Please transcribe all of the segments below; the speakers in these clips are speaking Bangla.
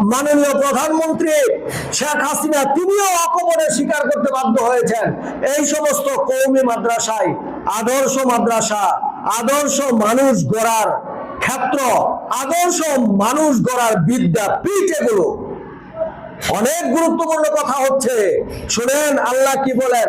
মাননীয় প্রধানমন্ত্রী শেখ হাসিনা, তিনিও অকবরে স্বীকার করতে বাধ্য হয়েছেন। এই সমস্ত কৌমি মাদ্রাসায় আদর্শ মাদ্রাসা, আদর্শ মানুষ গড়ার ক্ষেত্র, আদর্শ মানুষ গড়ার বিদ্যাপীঠ এগুলো। অনেক গুরুত্বপূর্ণ কথা হচ্ছে। শুনেন আল্লাহ কি বলেন?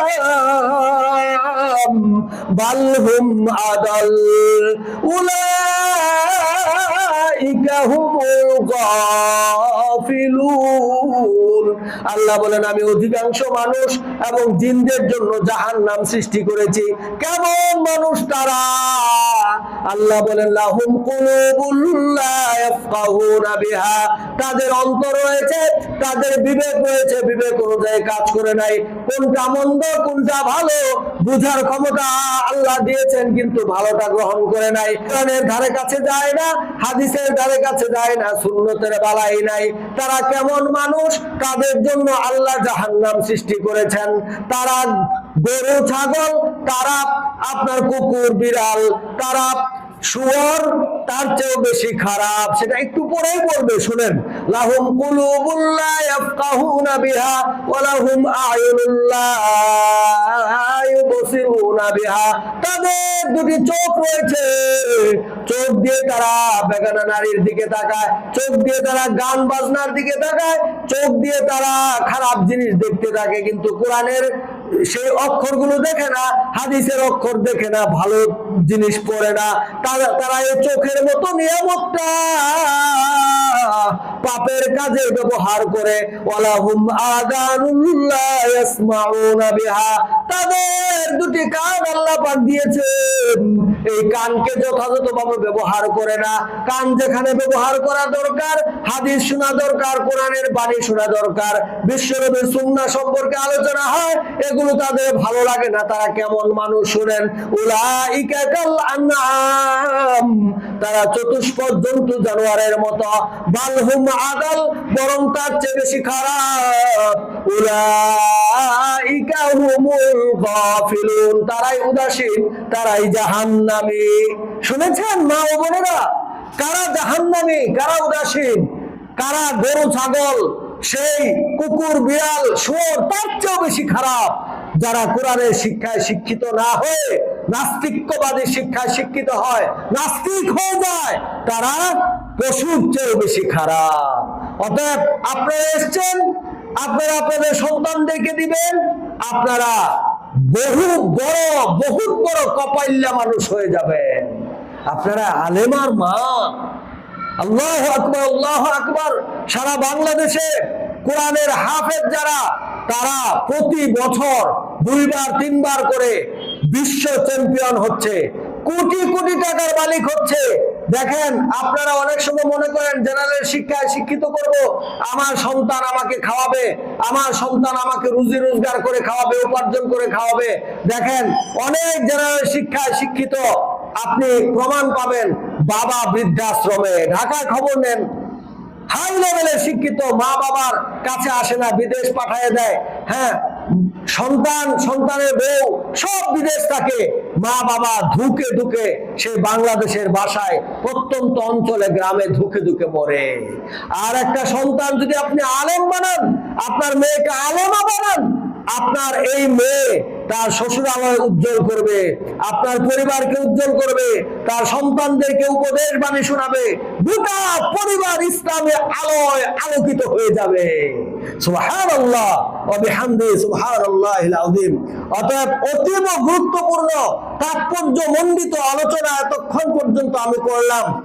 লা ইয়াসমাউনা বিহা উলাইকা কাল আন'আম বাল আদাল। উলাইকা হুমুল গাফিলুন। আল্লাহ বলেন, আমি অধিকাংশ মানুষ এবং জিনদের জন্য জাহান্নাম সৃষ্টি করেছি। কেমন মানুষ তারা? আল্লাহ বলেন, লাহুম তাদের অন্তর রয়েছে, তাদের বিবেক রয়েছে। বিবেক অনুযায়ী কাজ করে নাই। কোনটা মন্দ, কোনটা ভালো, বুঝার ক্ষমতা আল্লাহ দিয়েছেন, কিন্তু ভালোটা গ্রহণ করে নাই। কোরআনের ধারে কাছে যায় না, হাদিসের ধারে কাছে যায় না, সুন্নতের বালাই নাই। তারা কেমন মানুষ? তাদের জন্য আল্লাহ জাহান্নাম সৃষ্টি করেছেন? তারা গরু, ছাগল, তারা আপনার কুকুর, বিড়াল, তারা শুয়োর, তার চেয়েও বেশি খারাপ। সেটা একটু পরেই বলবে, শুনেন। লাহুম কুলুবুল্লাহ বিহা লাহুম চোখ দিয়ে তারা খারাপ জিনিস দেখতে থাকে। কিন্তু কোরআনের সেই অক্ষরগুলো দেখে না, হাদিসের অক্ষর দেখে না, ভালো জিনিস পড়ে না। তারা তারা এই চোখের মতো নিয়ামতটা পাপের কাজে ব্যবহার করে তাদের দুটি কান আল্লাহ পাক দিয়েছেন। এই কানকে যথাযথভাবে ব্যবহার করে না। কান যেখানে ব্যবহার করা দরকার, হাদিস শোনা দরকার, কোরআনের বাণী শোনা দরকার। বিশ্বনবীর সুন্নাহ সম্পর্কে আলোচনা হয়, এগুলো তাদের ভালো লাগে না। তারা কেমন মানুষ শুনেন উলাইকা কাল আনআম। তারা চতুষ্পদ জন্তু জানোয়ারের মতো। তারাই উদাসীন, তারাই জাহান্নামী। শুনেছেন মা ও বোনেরা? কারা জাহান্নামী, কারা উদাসীন? কারা গরু, ছাগল, সেই কুকুর, বিড়াল, শুয়োর, তার চেয়েও বেশি খারাপ, যারা কোরআনের শিক্ষায় শিক্ষিত না হয়ে, নাস্তিক্যবাদী শিক্ষায় শিক্ষিত হয়, নাস্তিক হয়ে যায়, তারা পশুর চেয়েও বেশি খারাপ। অতএব আপনারা এসছেন, আপনারা আপনাদের সন্তানদেরকে দিবেন, আপনারা বহু বড়, বহুত বড় কপাইল্লা মানুষ হয়ে যাবেন। আপনারা আলেমার মা। আল্লাহ আকবর আল্লাহ আকবর। সারা বাংলাদেশে কোরআনের হাফেজ যারা, তারা প্রতি বছর দুইবার, তিনবার করে বিশ্ব চ্যাম্পিয়ন হচ্ছে। কোটি কোটি টাকার মালিক হচ্ছে। দেখেন, আপনারা অনেক সময় মনে করেন জেনারেল শিক্ষায় শিক্ষিত করব, আমার সন্তান আমাকে খাওয়াবে, আমার সন্তান আমাকে রুজি রোজগার করে খাওয়াবে, উপার্জন করে খাওয়াবে। দেখেন, অনেক জেনারেল শিক্ষায় শিক্ষিত, আপনি প্রমাণ পাবেন, বাবা বৃদ্ধাশ্রমে। ঢাকায় খবর নেন হাই লেভেলের শিক্ষিত মা বাবার কাছে আসে না, বিদেশ পাঠিয়ে দেয়। হ্যাঁ সন্তান, সন্তানের বউ, সব বিদেশ থাকে মা বাবা ধুকে ধুকে সেই বাংলাদেশের বাসায় প্রত্যন্ত অঞ্চলে, গ্রামে ধুকে ধুকে মরে। আর একটা সন্তান যদি আপনি আলেম বানান, আপনার মেয়েকে আলেমা বানান, আপনার এই মেয়ে তার শ্বশুরালয় উজ্জ্বল করবে, আপনার পরিবারকে উজ্জ্বল করবে, তার সন্তানদেরকে উপদেশ বাণী শোনাবে, গোটা পরিবার ইসলামে আলোয় আলোকিত হয়ে যাবে। সুবহানাল্লাহ, ওয়া বিহামদি, সুবহানাল্লাহিল অতএব অতীব গুরুত্বপূর্ণ তাৎপর্য মণ্ডিত আলোচনা এতক্ষণ পর্যন্ত আমি করলাম।